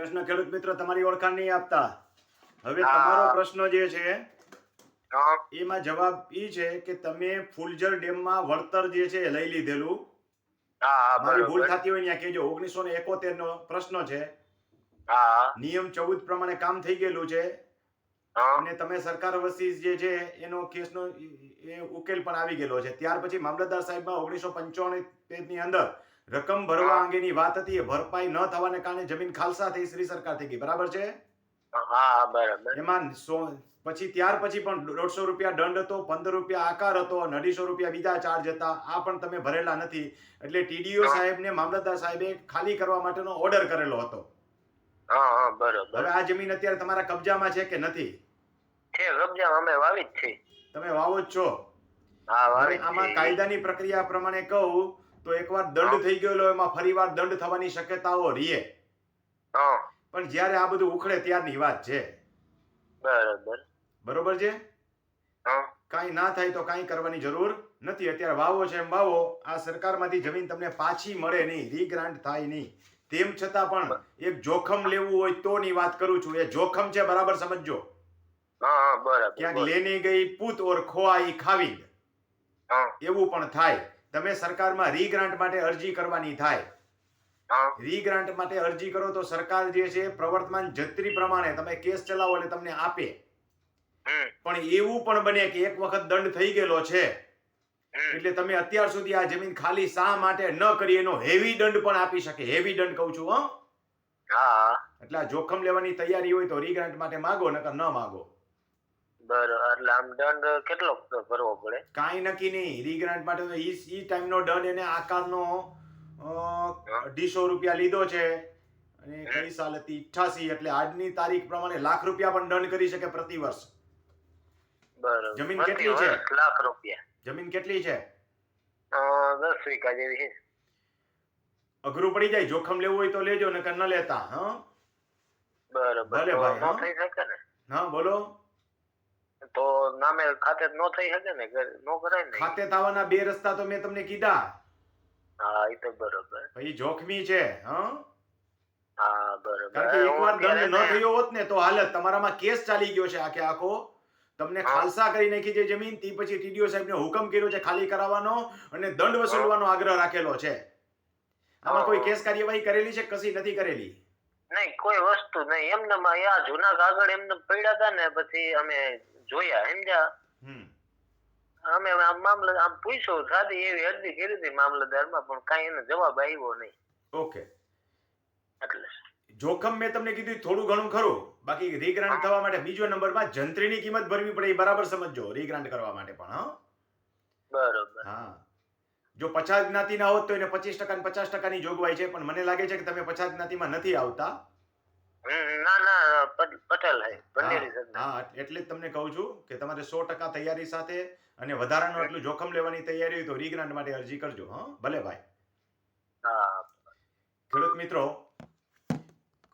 કૃષ્ણ ખેડૂત મિત્ર તમારી ઓળખાણ નહીં આપતા. હવે તમારો પ્રશ્ન જે છે એમાં જવાબ ઈ છે કે તમે ફુલજર ડેમમાં વળતર જે છે લઈ લીધેલું. મારી ભૂલ થતી હોય ત્યાં કેજો ઓગણીસો ને એકોતેર નો પ્રશ્ન છે. નિયમ ચૌદ પ્રમાણે કામ થઈ ગયેલું છે. અને તમે સરકાર વસી જે છે એનો કેસનો એ ઉકેલ પણ આવી ગયેલો છે. ત્યાર પછી મામલતદાર સાહેબમાં ઓગણીસો પંચાણું ની અંદર રકમ ભરવા અંગેની વાત હતી એ ભરપાઈ ન થવાને કારણે જમીન ખાલસા થઈ શ્રી સરકાર થઈ ગઈ. બરાબર છે? હા બરાબર. એમાં પછી ત્યાર પછી પણ દોઢસો રૂપિયા દંડ હતો પંદર રૂપિયા આકાર હતો અને અઢીસો રૂપિયા બીજા ચાર્જ હતા. આ પણ તમે ભરેલા નથી. એટલે ટીડીઓ. સાહેબને મામલતદાર સાહેબે ખાલી કરવા માટેનો ઓર્ડર કરેલો હતો. હા હા બરોબર. હવે આ જમીન અત્યારે તમારા કબજામાં છે કે નથી? છે કબજામાં અમે વાવી જ છે. તમે વાવો જ છો. આમાં કાયદાની પ્રક્રિયા પ્રમાણે કહું તો એકવાર દંડ થઈ ગયેલો એમાં ફરીવાર દંડ થવાની શક્યતાઓ રીએ. પણ જ્યારે આ બધું ઉખડે ત્યારની વાત છે. બરાબર. બરોબર છે? કાંઈ ના થાય તો કાંઈ કરવાની જરૂર નથી. અત્યારે વાવો છે એમ વાવો. આ સરકારમાંથી જમીન તમને પાછી મળે નહીં. રીગ્રાન્ટ થાય નહીં. તેમ છતાં પણ એક જોખમ લેવું હોય તો ની વાત કરું છું. એ જોખમ છે બરાબર સમજજો? ક્યાંક લેની ગઈ પૂત ઓર ખોવાઈ ખાવી એવું પણ થાય. તમે સરકારમાં રીગ્રાન્ટ માટે અરજી કરવાની થાય. રીગ્રાન્ટ માટે અરજી કરો તો સરકાર જે છે પ્રવર્તમાન જત્રી પ્રમાણે તમે કેસ ચલાવો એટલે તમને આપે. પણ એવું પણ બને કે એક વખત દંડ થઈ ગયેલો છે. એટલે તમે અત્યાર સુધી આ જમીન ખાલી શા માટે ન કરી એનો હેવી દંડ પણ આપી શકે. હેવી દંડ કહું છું હં. એટલે આ જોખમ લેવાની તૈયારી હોય તો રીગ્રાન્ટ માટે માગો નકર ન માગો. બરોબર એટલે આમ દંડ કેટલો ભરવો પડે? કાંઈ નક્કી નહીં. રીગ્રાન્ટ માટે તો ઈ ઈ ટાઈમનો દંડ એને આકારનો અ, અઢીસો રૂપિયા લીધો છે. અને કઈ સાલ હતી અઠ્ઠાસી એટલે આજની તારીખ પ્રમાણે લાખ રૂપિયા પણ દંડ કરી શકે પ્રતિ વર્ષ. બરોબર જમીન કેટલી છે? લાખ રૂપિયા. જમીન કેટલી છે? અ, દસ વીઘા જેવી છે. અઘરું પડી જાય જોખમ લેવું હોય તો લેજો નકર ન લેતા હા? બરાબર ભલે ભાઈ, નો ને? હા બોલો. તો નામે ખાતે નો થઈ શકે ને? નો કરાય ને? ખાતે થવાના બે રસ્તા તો મેં તમને કીધા. હા એ તો બરોબર. ભાઈ જોખમી છે હા? હા બરોબર. કારણ કે એકવાર દંડ ન થયો હોત ને તો હાલત તમારામાં કેસ ચાલી ગયો છે આખે આખો. તમને ખાલસા કરી નાખી છે જમીન તે પછી ટીડીઓ સાહેબને હુકમ કર્યો છે ખાલી કરાવવાનો અને દંડ વસૂલવાનો આગ્રહ રાખેલો છે. આમાં કોઈ કેસ કાર્યવાહી કરેલી છે? કશી નથી કરેલી? નહીં કોઈ વસ્તુ નહીં. એમને માં આ જૂના કાગળ એમને પડ્યા હતા ને પછી અમે જોયા સમજ્યા? અમે આમ મામલે આમ પૂછ્યું સાદી એવી અરજી કરી હતી મામલતદારમાં પણ કાંઈ એનો જવાબ આવ્યો નહીં. ઓકે એટલે. જોખમ મેં તમને કીધું થોડું ઘણું ખરું. બાકી રીગ્રાન્ટ થવા માટે બીજો નંબરમાં જંત્રીની કિંમત ભરવી પડે એ બરાબર સમજજો રીગ્રાન્ટ કરવા માટે પણ હા? બરોબર. હા. જો પછાત જ્ઞાતિના હોત તો એને પચીસ ટકા ને પચાસ ટકાની જોગવાઈ છે પણ મને લાગે છે કે તમે પછાત જ્ઞાતિમાં નથી આવતા. ના ના પટેલ હા, એટલે જ તમને કહું છું કે તમારે સો ટકા તૈયારી સાથે અને વધારાનું એટલું જોખમ લેવાની તૈયારી હોય તો રીગ્રાન્ટ માટે અરજી કરજો હા ભલે ભાઈ. ખેડૂત મિત્રો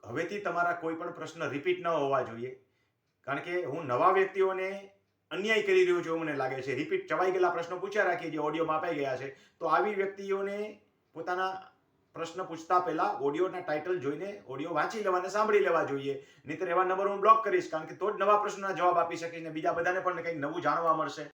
હવેથી તમારા કોઈ પણ પ્રશ્ન રિપીટ ન હોવા જોઈએ. કારણ કે હું નવા વ્યક્તિઓને અન્યાય કરી રહ્યો છે એવું મને લાગે છે. રિપીટ ચવાઈ ગયેલા પ્રશ્નો પૂછ્યા રાખીએ જે ઓડિયોમાં અપાઈ ગયા છે. તો આવી વ્યક્તિઓને પોતાના પ્રશ્ન પૂછતા પહેલા ઓડિયોના ટાઇટલ જોઈને ઓડિયો વાંચી લેવા અને સાંભળી લેવા જોઈએ. નહીંતર એવા નંબર હું બ્લોક કરીશ કારણ કે તો જ નવા પ્રશ્નના જવાબ આપી શકીશ ને બીજા બધાને પણ કંઈક નવું જાણવા મળશે.